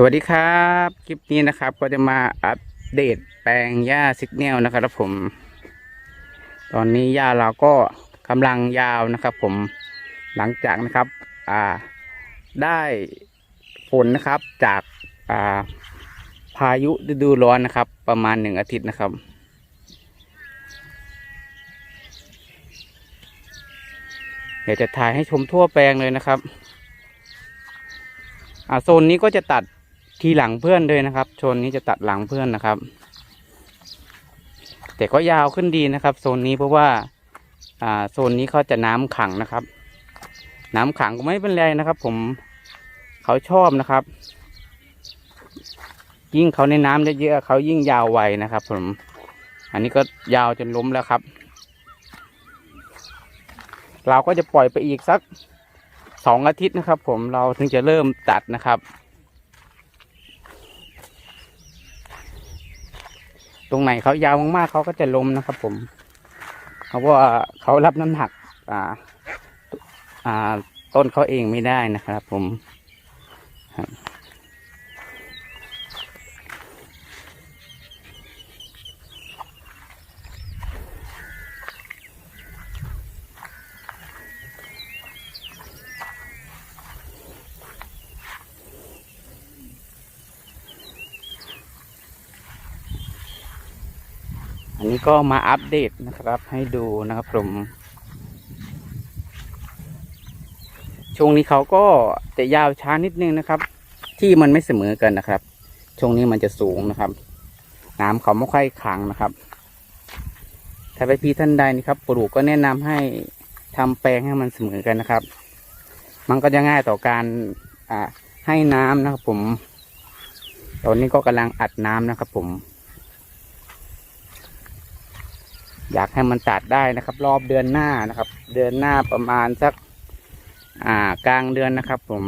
สวัสดีครับ คลิปนี้นะครับก็จะมาอัปเดตแปลงหญ้าซิกเนลนะครับผม ตอนนี้หญ้าเราก็กำลังยาวนะครับ ผมหลังจากนะครับ อ่า ได้ฝนนะครับจากอ่าพายุฤดูร้อนนะครับ ประมาณหนึ่งอาทิตย์นะครับ เดี๋ยวจะถ่ายให้ชมทั่วแปลงเลยนะครับอ่าโซนนี้ก็จะตัด ทีหลังเพื่อนเลยนะครับ โซนนี้จะตัดหลังเพื่อนนะครับ แต่ก็ยาวขึ้นดีนะครับ โซนนี้เพราะว่าอ่าโซนนี้เขาจะน้ำขังนะครับ น้ำขังก็ไม่เป็นไรนะครับ ผมเขาชอบนะครับ ยิ่งเขาในน้ำเยอะๆเขายิ่งยาวไวนะครับ ผม อันนี้ก็ยาวจนล้มแล้วครับ เราก็จะปล่อยไปอีกสักสองอาทิตย์นะครับ ผมเราถึงจะเริ่มตัดนะครับ ตรงไหนเขายาวมากๆเขาก็จะล้มนะครับ ผมเพราะว่าเขารับน้ำหนักอ่า อ่า ต้นเขาเองไม่ได้นะครับ ผมครับ อันนี้ก็มาอัปเดตนะครับ ให้ดูนะครับผม ช่วงนี้เขาก็จะยาวช้านิดนึงนะครับ ที่มันไม่เสมอกันนะครับ ช่วงนี้มันจะสูงนะครับ น้ำเขาไม่ค่อยขังนะครับ ถ้าไปพี่ท่านใดนะครับ ปลูกก็แนะนำให้ทำแปลงให้มันเสมอกันนะครับ มันก็จะง่ายต่อการอ่าให้น้ำนะครับผม ตอนนี้ก็กำลังอัดน้ำนะครับผม อยากให้มันตัดได้นะครับ รอบเดือนหน้านะครับ เดือนหน้าประมาณสักอ่ากลางเดือนนะครับผม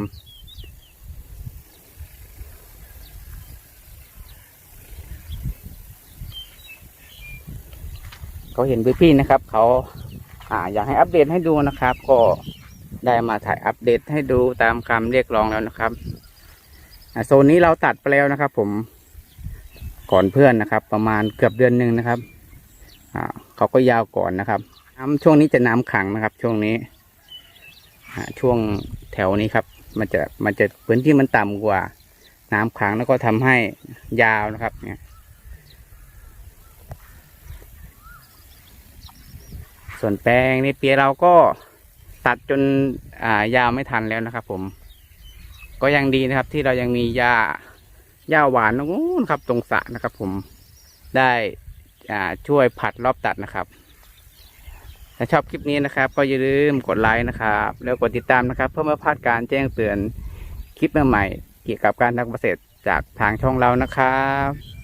เขาเห็นพี่ๆนะครับ เขาอ่าอยากให้อัปเดตให้ดูนะครับ ก็ได้มาถ่ายอัปเดตให้ดูตามคำเรียกร้องแล้วนะครับโซนนี้เราตัดไปแล้วนะครับ ผมก่อนเพื่อนนะครับ ประมาณเกือบเดือนหนึ่งนะครับอ่า เขาก็ยาวก่อนนะครับน้ำช่วงนี้จะน้ำขังนะครับ ช่วงนี้ช่วงแถวนี้ครับ มันจะมันจะพื้นที่มันต่ำกว่า น้ำขังแล้วก็ทำให้ยาวนะครับ เนี่ย ส่วนแปลงในเปียเราก็ตัดจนอ่ายาวไม่ทันแล้วนะครับ ผม ก็ยังดีนะครับ ที่เรายังมีหญ้าหญ้าหวานนู้นครับ ตรงสระนะครับ ผมได้ ช่วยผัดรอบตัดนะครับ ถ้าชอบคลิปนี้นะครับ ก็อย่าลืมกดไลค์นะครับ แล้วกดติดตามนะครับ เพื่อไม่พลาดการแจ้งเตือนคลิปใหม่ๆเกี่ยวกับการทำเกษตรจากทางช่องเรานะครับ